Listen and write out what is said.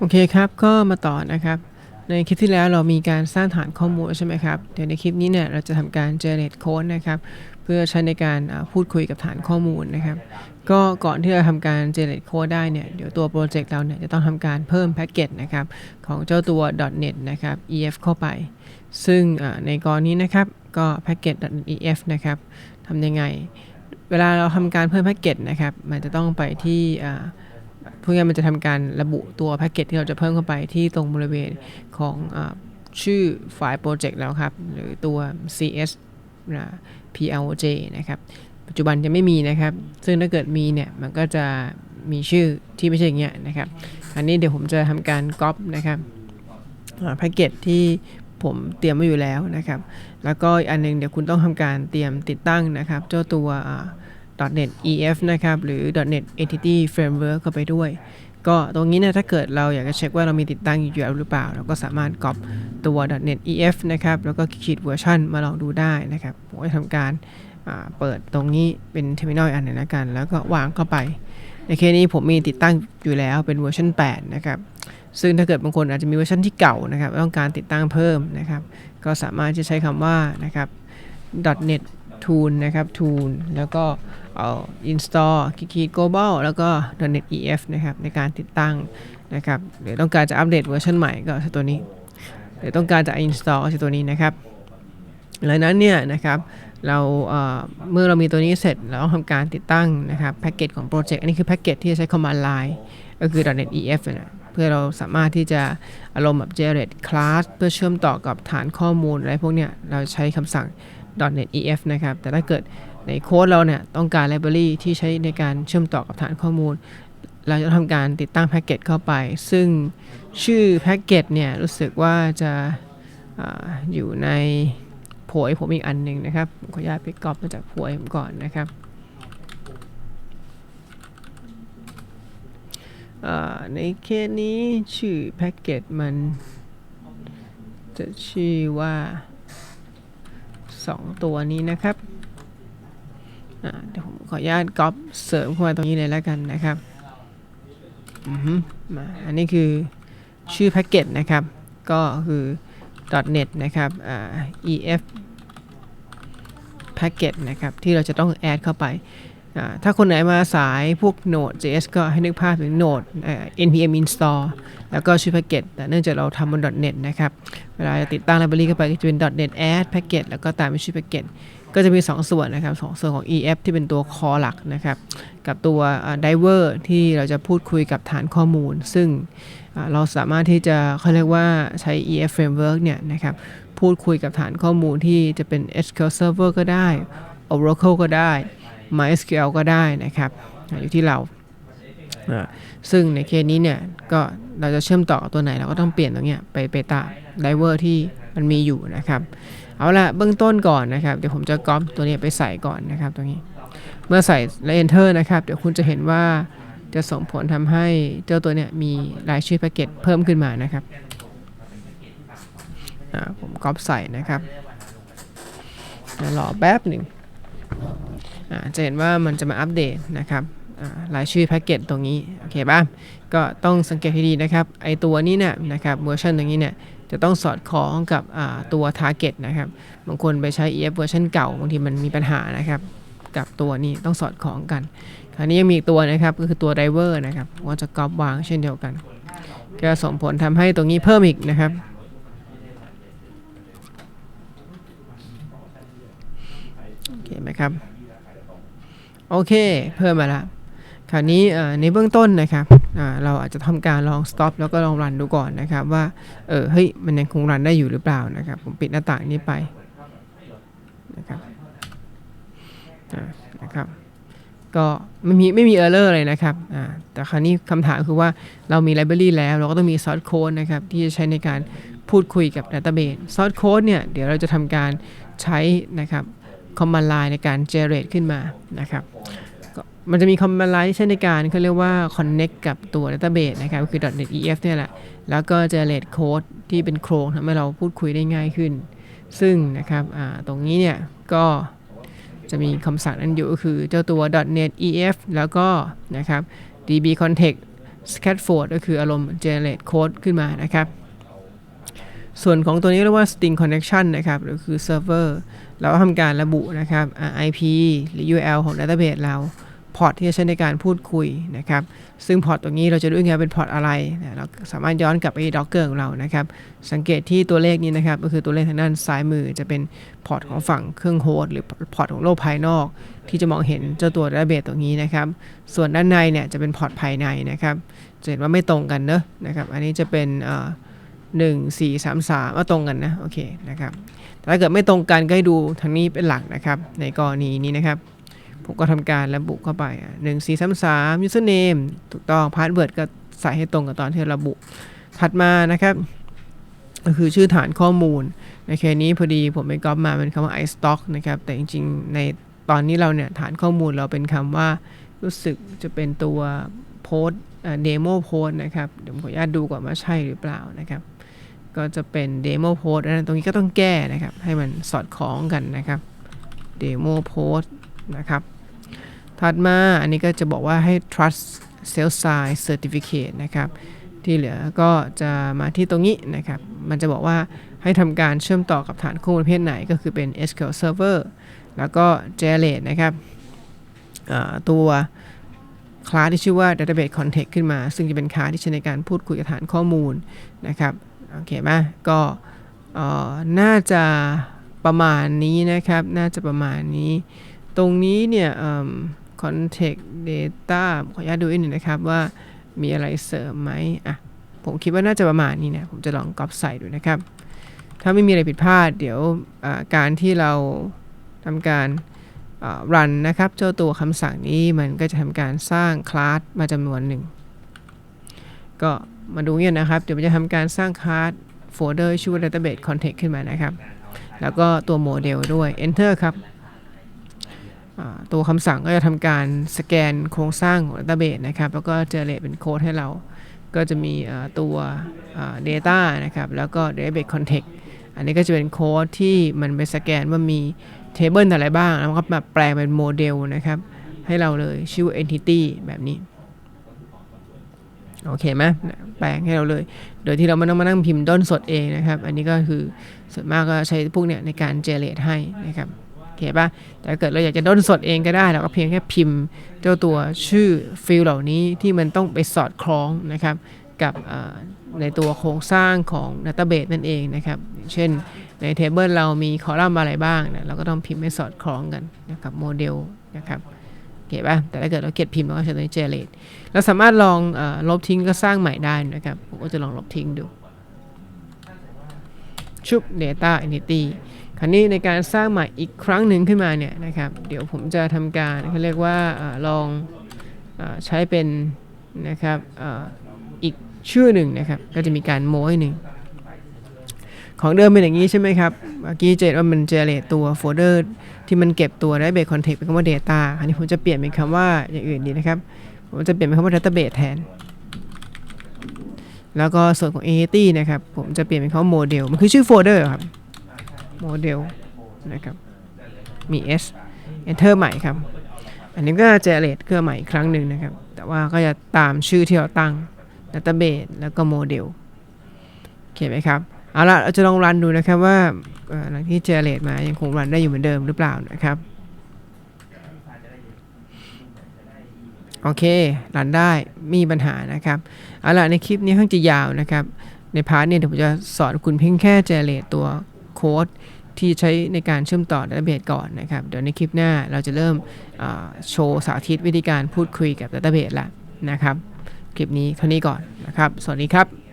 โอเคครับก็มาต่อนะครับ ในคลิปที่แล้วเรามีการสร้างฐานข้อมูลใช่ไหมครับ เดี๋ยวในคลิปนี้เนี่ยเราจะทำการ generate code นะครับ เพื่อใช้ในการพูดคุยกับฐานข้อมูลนะครับ ก็ก่อนที่เราทำการ generate code ได้เนี่ยเดี๋ยวตัวโปรเจกต์เราเนี่ยจะต้องทำการเพิ่มแพ็กเกจนะครับของเจ้าตัว .net นะครับ ef เข้าไป ซึ่งในกรณีนะครับก็แพ็กเกจ .ef นะครับทำยังไง เวลาเราทำการเพิ่มแพ็กเกจนะครับ มันจะต้องไปที่ พวกนี้มันจะทำการระบุตัวแพ็กเกจที่เราจะเพิ่มเข้าไปที่ตรงบริเวณของอชื่อไฟล์โปรเจกต์แล้วครับ หรือตัว cs นะ plj นะครับ ปัจจุบันจะไม่มีนะครับ ซึ่งถ้าเกิดมีเนี่ย มันก็จะมีชื่อที่ไม่ใช่อย่างเงี้ยนะครับ อันนี้เดี๋ยวผมจะทำการก๊อปนะครับแพ็กเกจที่ผมเตรียมไว้อยู่แล้วนะครับ แล้วก็อีกอันหนึงเดี๋ยวคุณต้องทำการเตรียมติดตั้งนะครับ เจ้าตัวอ่า .NET EF นะครับ หรือ .NET Entity Framework เข้าไปด้วย ก็ตรงนี้เนี่ยถ้าเกิดเราอยากจะเช็คว่าเรามีติดตั้งอยู่แล้วหรือเปล่า เราก็สามารถก๊อปตัว .NET EF นะครับ แล้วก็ขีดเวอร์ชันมาลองดูได้นะครับผมจะทำการเปิดตรงนี้เป็น terminal อีกอันหนึ่งแล้วกัน แล้วก็วางเข้าไป ในเคสนี้ผมมีติดตั้งอยู่แล้วเป็นเวอร์ชัน8 นะครับ ซึ่งถ้าเกิดบางคนอาจจะมีเวอร์ชันที่เก่านะครับ ต้องการติดตั้งเพิ่มนะครับ ก็สามารถจะใช้คำว่านะครับ .NET Tool นะครับ Tool แล้วก็ เอา install คลิก global แล้วก็ .NET EF นะครับในการติดตั้งนะครับหรือต้องการจะอัปเดตเวอร์ชันใหม่ก็ใช้ตัวนี้ หรือต้องการจะ install ก็ใช้ตัวนี้นะครับหลังนั้นเนี่ยนะครับเราเมื่อเรามีตัวนี้เสร็จเราต้องทำการติดตั้งนะครับแพ็กเกจของโปรเจกต์อันนี้คือแพ็กเกจที่จะใช้ command line ก็คือ .NET EF นะเพื่อเราสามารถที่จะอารมณ์แบบ generate class เพื่อเชื่อมต่อกับฐานข้อมูลอะไรพวกเนี้ยเราใช้คำสั่ง .NET EF นะครับ แต่ถ้าเกิด ในโค้ดเราเนี่ยต้องการ library ที่ใช้ในการเชื่อมต่อกับฐานข้อมูล เราจะทำการติดตั้งแพ็กเกจเข้าไป ซึ่งชื่อแพ็กเกจเนี่ยรู้สึกว่าจะออยู่ในโพยผมอีกอันหนึ่งนะครับ ขออนุญาตไปก๊อปมาจากโพยผมก่อนนะครับในเคสนี้ชื่อแพ็กเกจมัน จะชื่อว่า 2 ตัวนี้นะครับ เดี๋ยวผมขออนุญาตก๊อปเสริมเข้ามาตรงนี้เลยแล้วกันนะครับอือฮึมาอันนี้คือชื่อแพ็กเกจนะครับ ก็คือ .net นะครับอ่า ef package นะครับ ที่เราจะต้องแอดเข้าไปอ่าถ้าคนไหนมาสายพวก Node.js ก็ให้นึกภาพถึง Node อ่า npm install แล้วก็ชื่อแพ็กเกจแต่เนื่องจากเราทำบน .net นะครับ เวลาจะติดตั้ง library เข้าไปก็จะเป็น .net add package แล้วก็ตามด้วยชื่อ package ก็จะมี 2 ส่วนนะครับสองส่วนของ ef ที่เป็นตัว core หลักนะครับ กับตัวอ่า diver ที่เราจะพูดคุยกับฐานข้อมูล ซึ่งอ่าเราสามารถที่จะเขาเรียกว่าใช้ ef framework เนี่ยนะครับ พูดคุยกับฐานข้อมูลที่จะเป็น SQL Server ก็ได้ Oracle ก็ได้ MySQL ก็ได้นะครับอ่าอยู่ที่เราอ่าซึ่งในเคสนี้เนี่ย ก็เราจะเชื่อมต่อกับตัวไหนเราก็ต้องเปลี่ยนตรงเนี้ยไปไปตาม driver ที่ มันมีอยู่นะครับ เอาละเบื้องต้นก่อนนะครับ เดี๋ยวผมจะก๊อปตัวนี้ไปใส่ก่อนนะครับตรงนี้ เมื่อใส่และ enter นะครับ เดี๋ยวคุณจะเห็นว่าจะส่งผลทำให้เจ้าตัวเนี้ยมีรายชื่อแพ็กเกจเพิ่มขึ้นมานะครับอ่าผมก๊อปใส่นะครับรอแป๊บหนึ่งอ่าจะเห็นว่ามันจะมาอัปเดตนะครับอ่ารายชื่อแพ็กเกจตรงนี้ โอเคป่ะ ก็ต้องสังเกตให้ดีนะครับ ไอตัวนี้เนี่ยนะครับเวอร์ชันตรงนี้เนี่ย จะต้องสอดคล้องกับอ่าตัว target นะครับ บางคนไปใช้ EF เวอร์ชันเก่า บางทีมันมีปัญหานะครับ กับตัวนี้ต้องสอดคล้องกัน คราวนี้ยังมีอีกตัวนะครับ ก็คือตัว driver นะครับว่าจะก๊อปวางเช่นเดียวกัน ก็ส่งผลทำให้ตรงนี้เพิ่มอีกนะครับโอเคไหมครับ โอเค เพิ่มมาแล้วคราวนี้เอ่อในเบื้องต้นนะครับอ่า เราอาจจะทำการลอง stop แล้วก็ลองรันดูก่อนนะครับว่าเออเฮ้ยมันยังคงรันได้อยู่หรือเปล่านะครับ ผมปิดหน้าต่างนี้ไปนะครับนะครับก็ไม่มีไม่มี error เลอร์เลยนะครับแต่คราวนี้คำถามคือว่าเรามี library แล้ว เราก็ต้องมี source code นะครับที่จะใช้ในการพูดคุยกับ database source code เนี่ยเดี๋ยวเราจะทำการใช้นะครับ command line ในการ generate ขึ้นมานะครับ มันจะมี command line ที่ใช้ในการเขาเรียกว่า connect กับตัว database นะครับก็คือ .NET EF เนี่ยแหละ แล้วก็ generate code ที่เป็นโครงทำให้เราพูดคุยได้ง่ายขึ้น ซึ่งนะครับตรงนี้เนี่ย ก็จะมีคำสั่งนั้นอยู่ก็คือเจ้าตัว .NET EF แล้วก็นะครับ DB context scaffold ก็คืออารมณ์ generate code ขึ้นมานะครับ ส่วนของตัวนี้เรียกว่า string connection นะครับหรือคือ server เราทำการระบุนะครับอ่า IP หรือ URL ของ database เรา พอร์ตที่จะใช้ในการพูดคุยนะครับ ซึ่งพอร์ตตรงนี้เราจะรู้ไงเป็นพอร์ตอะไรนะเราสามารถย้อนกลับไปที่ Docker ของเรานะครับ สังเกตที่ตัวเลขนี้นะครับ ก็คือตัวเลขทางด้านซ้ายมือจะเป็นพอร์ตของฝั่งเครื่องโฮสต์หรือพอร์ตของโลกภายนอก ที่จะมองเห็นเจ้าตัว database ตรงนี้นะครับ ส่วนด้านในเนี่ยจะเป็นพอร์ตภายในนะครับจะเห็นว่าไม่ตรงกันเนอะนะครับ อันนี้จะเป็นหนึ่งสี่สามสามว่าตรงกันนะโอเคนะครับแต่ถ้าเกิดไม่ตรงกันก็ให้ดูทางนี้เป็นหลักนะครับ ในกรณีนี้นะครับ ผมก็ทำการระบุเข้าไปหนึ่งสี่สามสาม username ถูกต้อง password ก็ใส่ให้ตรงกับตอนที่ระบุ ถัดมานะครับ ก็คือชื่อฐานข้อมูลในเคสนี้พอดีผมไปก๊อปมาเป็นคำว่า iStock นะครับ แต่จริงๆ ในตอนนี้เราเนี่ยฐานข้อมูลเราเป็นคำว่ารู้สึกจะเป็นตัวโพสเดโมโพสนะครับ เดี๋ยวผมขออนุญาตดูก่อนว่าใช่หรือเปล่านะครับ ก็จะเป็นเดโมโพสนะตรงนี้ก็ต้องแก้นะครับ ให้มันสอดคล้องกันนะครับเดโมโพสนะครับ ถัดมาอันนี้ก็จะบอกว่าให้ trust sell side certificate นะครับ ที่เหลือก็จะมาที่ตรงนี้นะครับ มันจะบอกว่าให้ทำการเชื่อมต่อกับฐานข้อมูลประเภทไหนก็คือเป็น SQL Server แล้วก็ generate นะครับตัวคลาสที่ชื่อว่า database context ขึ้นมา ซึ่งจะเป็นคลาสที่ใช้ในการพูดคุยกับฐานข้อมูลนะครับ โอเคไหมก็น่าจะประมาณนี้นะครับ น่าจะประมาณนี้ ตรงนี้เนี่ย context data ขออนุญาตดูอีกหนึ่งนะครับว่ามีอะไรเสริมไหมอะผมคิดว่าน่าจะประมาณนี้นะ ผมจะลองก๊อปใส่ดูนะครับ ถ้าไม่มีอะไรผิดพลาด เดี๋ยวการที่เราทำการรันนะครับเจ้าตัวคำสั่งนี้มันก็จะทำการสร้างคลาสมาจำนวนหนึ่ง ก็มาดูเนี่ยนะครับ เดี๋ยวมันจะทำการสร้างคลาสโฟลเดอร์ชื่อว่า database context ขึ้นมานะครับ แล้วก็ตัวโมเดลด้วย enter ครับ ตัวคำสั่งก็จะทำการสแกนโครงสร้างของ database นะครับ แล้วก็เจเนเรตเป็นโค้ดให้เรา ก็จะมีตัว data นะครับ แล้วก็ database context อันนี้ก็จะเป็นโค้ดที่มันไปสแกนว่ามี table อะไรบ้าง แล้วก็มาแปลงเป็นโมเดลนะครับ ให้เราเลยชื่อ entity แบบนี้ โอเคไหมแปลงให้เราเลย โดยที่เราไม่ต้องมานั่งพิมพ์ด้นสดเองนะครับ อันนี้ก็คือส่วนมากก็ใช้พวกเนี้ยในการเจเนเรตให้นะครับ โอเคปะแต่ถ้าเกิดเราอยากจะด้นสดเองก็ได้เราก็เพียงแค่พิมพ์ เจ้าตัวชื่อฟิลเหล่านี้ที่มันต้องไปสอดคล้องนะครับกับในตัวโครงสร้างของ Database นั่นเองนะครับ เช่นในเทเบิลเรามีคอลัมน์อะไรบ้างเนี่ยเราก็ต้องพิมพ์ให้สอดคล้องกันนะครับโมเดลนะครับโอเคป่ะแต่ถ้าเกิดเราเก็บพิมพ์เราก็ใช้ตัวนี้เจเนเรตเราสามารถลองอลบทิ้งก็สร้างใหม่ได้นะครับผมก็จะลองลบทิ้งดูชุบ data entity คราวนี้ในการสร้างใหม่อีกครั้งหนึ่งขึ้นมาเนี่ยนะครับ เดี๋ยวผมจะทำการเขาเรียกว่าอลองอใช้เป็นนะครับอ,อีกชื่อหนึ่งนะครับ ก็จะมีการโม้หนึ่งของเดิมเป็นอย่างนี้ใช่ไหมครับ เมื่อกี้เจดว่ามันเจเนเรตตัวโฟลเดอร์ที่มันเก็บตัวได้เบสคอนเทกต์เป็นคำว่า data คราวนี้ผมจะเปลี่ยนเป็นคำว่าอย่างอื่นดีนะครับ ผมจะเปลี่ยนเป็นคำว่า database แทน แล้วก็ส่วนของ entity นะครับ ผมจะเปลี่ยนเป็นคำว่าโมเดลมันคือชื่อโฟลเดอร์ครับ โมเดลนะครับ มี s enter ใหม่ครับ อันนี้ก็จะเจเนเรตเครื่องใหม่อีกครั้งหนึ่งนะครับ แต่ว่าก็จะตามชื่อที่เราตั้ง database แล้วก็โมเดลโอเคไหมครับ เอาละเราจะลองรันดูนะครับว่าหลังที่เจเนเรตมายังคงรันได้อยู่เหมือนเดิมหรือเปล่านะครับ โอเค รันได้มีปัญหานะครับ เอาล่ะในคลิปนี้ค่อนจะยาวนะครับ ในพาร์ทเนี่ยเดี๋ยวผมจะสอนคุณเพียงแค่เจเนเรตตัว โค้ดที่ใช้ในการเชื่อมต่อดัตเตอร์เบสก่อนนะครับ เดี๋ยวในคลิปหน้าเราจะเริ่มโชว์สาธิตวิธีการพูดคุยกับดัตเตอร์เบสละนะครับ คลิปนี้เท่านี้ก่อนนะครับ สวัสดีครับ